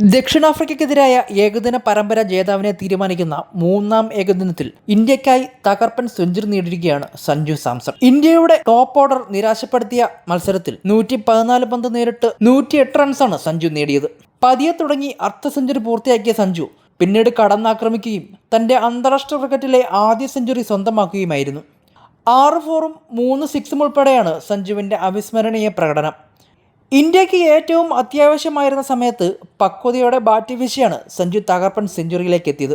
ദക്ഷിണാഫ്രിക്കയ്ക്കെതിരായ ഏകദിന പരമ്പര ജേതാവിനെ തീരുമാനിക്കുന്ന മൂന്നാം ഏകദിനത്തിൽ ഇന്ത്യക്കായി തകർപ്പൻ സെഞ്ചുറി നേടിയിരിക്കുകയാണ് സഞ്ജു സാംസൺ. ഇന്ത്യയുടെ ടോപ്പ് ഓർഡർ നിരാശപ്പെടുത്തിയ മത്സരത്തിൽ നൂറ്റി പതിനാല് പന്ത് നേരിട്ട് നൂറ്റി എട്ട് റൺസാണ് സഞ്ജു നേടിയത്. പതിയെ തുടങ്ങി അർദ്ധ സെഞ്ചുറി പൂർത്തിയാക്കിയ സഞ്ജു പിന്നീട് കടന്നാക്രമിക്കുകയും തന്റെ അന്താരാഷ്ട്ര ക്രിക്കറ്റിലെ ആദ്യ സെഞ്ചുറി സ്വന്തമാക്കുകയുമായിരുന്നു. ആറ് ഫോറും മൂന്ന് സിക്സും ഉൾപ്പെടെയാണ് സഞ്ജുവിന്റെ അവിസ്മരണീയ പ്രകടനം. ഇന്ത്യയ്ക്ക് ഏറ്റവും അത്യാവശ്യമായിരുന്ന സമയത്ത് പക്വതയോടെ ബാറ്റ് വീശിയാണ് സഞ്ജു തകർപ്പൻ സെഞ്ചുറിയിലേക്ക് എത്തിയത്.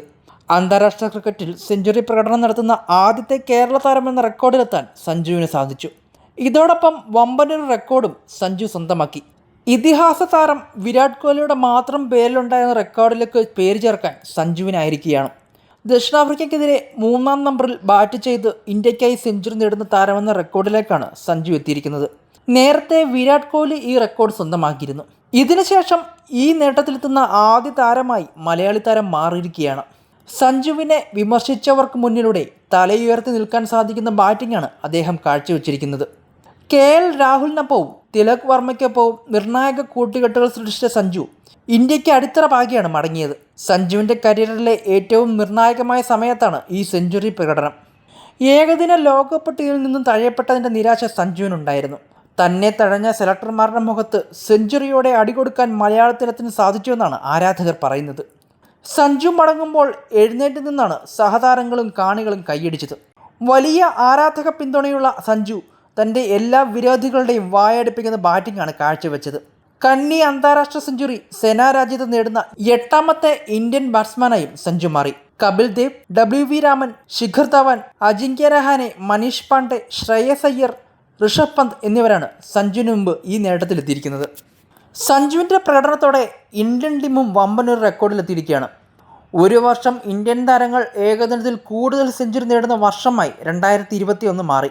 അന്താരാഷ്ട്ര ക്രിക്കറ്റിൽ സെഞ്ചുറി പ്രകടനം നടത്തുന്ന ആദ്യത്തെ കേരള താരമെന്ന റെക്കോർഡിലെത്താൻ സഞ്ജുവിന് സാധിച്ചു. ഇതോടൊപ്പം വമ്പനൊരു റെക്കോർഡും സഞ്ജു സ്വന്തമാക്കി. ഇതിഹാസ താരം വിരാട് കോഹ്ലിയുടെ മാത്രം പേരിലുണ്ടായിരുന്ന റെക്കോർഡിലേക്ക് പേര് ചേർക്കാൻ സഞ്ജുവിനായിരിക്കുകയാണ്. ദക്ഷിണാഫ്രിക്കയ്ക്കെതിരെ മൂന്നാം നമ്പറിൽ ബാറ്റ് ചെയ്ത് ഇന്ത്യക്കായി സെഞ്ചുറി നേടുന്ന താരമെന്ന റെക്കോർഡിലേക്കാണ് സഞ്ജു എത്തിയിരിക്കുന്നത്. നേരത്തെ വിരാട് കോഹ്ലി ഈ റെക്കോർഡ് സ്വന്തമാക്കിയിരുന്നു. ഇതിനുശേഷം ഈ നേട്ടത്തിലെത്തുന്ന ആദ്യ താരമായി മലയാളി താരം മാറിയിരിക്കുകയാണ്. സഞ്ജുവിനെ വിമർശിച്ചവർക്ക് മുന്നിലൂടെ തലയുയർത്തി നിൽക്കാൻ സാധിക്കുന്ന ബാറ്റിംഗാണ് അദ്ദേഹം കാഴ്ചവെച്ചിരിക്കുന്നത്. കെ എൽ രാഹുലിനൊപ്പവും തിലക് വർമ്മയ്ക്കൊപ്പവും നിർണായക കൂട്ടുകെട്ടുകൾ സൃഷ്ടിച്ച സഞ്ജു ഇന്ത്യയ്ക്ക് അടിത്തറ പാകിയാണ് മടങ്ങിയത്. സഞ്ജുവിന്റെ കരിയറിലെ ഏറ്റവും നിർണായകമായ സമയത്താണ് ഈ സെഞ്ചുറി പ്രകടനം. ഏകദിന ലോകകപ്പ് ടീമിൽ നിന്നും തഴയപ്പെട്ടതിന്റെ നിരാശ സഞ്ജുവിനുണ്ടായിരുന്നു. തന്നെ തഴഞ്ഞ സെലക്ടർമാരുടെ മുഖത്ത് സെഞ്ചുറിയോടെ അടികൊടുക്കാൻ മലയാളത്തിനത്തിന് സാധിച്ചുവെന്നാണ് ആരാധകർ പറയുന്നത്. സഞ്ജു മടങ്ങുമ്പോൾ എഴുന്നേറ്റ് നിന്നാണ് സഹതാരങ്ങളും കാണികളും കൈയടിച്ചത്. വലിയ ആരാധക പിന്തുണയുള്ള സഞ്ജു തന്റെ എല്ലാ വിരോധികളുടെയും വായടുപ്പിക്കുന്ന ബാറ്റിംഗാണ് കാഴ്ചവെച്ചത്. കന്നി അന്താരാഷ്ട്ര സെഞ്ചുറി സേനാരാജ്യത്ത് നേടുന്ന എട്ടാമത്തെ ഇന്ത്യൻ ബാറ്റ്സ്മാനായും സഞ്ജു മാറി. കപിൽ ദേവ് ഡബ്ല്യു വി രാമൻ ശിഖർ ധവാൻ അജിങ്ക്യ രഹാനെ മനീഷ് പാണ്ഡെ ശ്രേയസ് അയ്യർ ഋഷഭ് പന്ത് എന്നിവരാണ് സഞ്ജുവിന് മുമ്പ് ഈ നേട്ടത്തിലെത്തിയിരിക്കുന്നത്. സഞ്ജുവിന്റെ പ്രകടനത്തോടെ ഇന്ത്യൻ ടീമും വമ്പനൊരു റെക്കോർഡിലെത്തിയിരിക്കുകയാണ്. ഒരു വർഷം ഇന്ത്യൻ താരങ്ങൾ ഏകദിനത്തിൽ കൂടുതൽ സെഞ്ചുറി നേടുന്ന വർഷമായി രണ്ടായിരത്തി ഇരുപത്തി ഒന്ന് മാറി.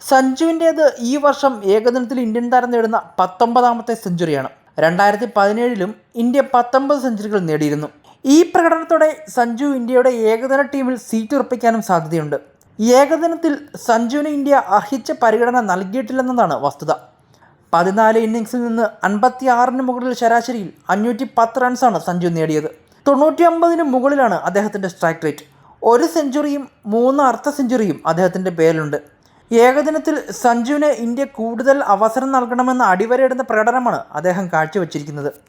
സഞ്ജുവിന്റേത് ഈ വർഷം ഏകദിനത്തിൽ ഇന്ത്യൻ താരം നേടുന്ന പത്തൊമ്പതാമത്തെ സെഞ്ചുറിയാണ്. രണ്ടായിരത്തി പതിനേഴിലും ഇന്ത്യ പത്തൊമ്പത് സെഞ്ചുറികൾ നേടിയിരുന്നു. ഈ പ്രകടനത്തോടെ സഞ്ജു ഇന്ത്യയുടെ ഏകദിന ടീമിൽ സീറ്റ് ഉറപ്പിക്കാനും സാധ്യതയുണ്ട്. ഏകദിനത്തിൽ സഞ്ജുവിന് ഇന്ത്യ അർഹിച്ച പരിഗണന നൽകിയിട്ടില്ലെന്നതാണ് വസ്തുത. പതിനാല് ഇന്നിങ്സിൽ നിന്ന് അൻപത്തി ആറിന് മുകളിൽ ശരാശരിയിൽ അഞ്ഞൂറ്റി പത്ത് റൺസാണ് സഞ്ജു നേടിയത്. തൊണ്ണൂറ്റി അമ്പതിന് മുകളിലാണ് അദ്ദേഹത്തിന്റെ സ്ട്രൈക്ക് റേറ്റ്. ഒരു സെഞ്ചുറിയും മൂന്ന് അർദ്ധ സെഞ്ചുറിയും അദ്ദേഹത്തിന്റെ പേരിലുണ്ട്. ഏകദിനത്തിൽ സഞ്ജുവിന് ഇന്ത്യ കൂടുതൽ അവസരം നൽകണമെന്ന് അടിവരയിടുന്ന പ്രകടനമാണ് അദ്ദേഹം കാഴ്ചവെച്ചിരിക്കുന്നത്.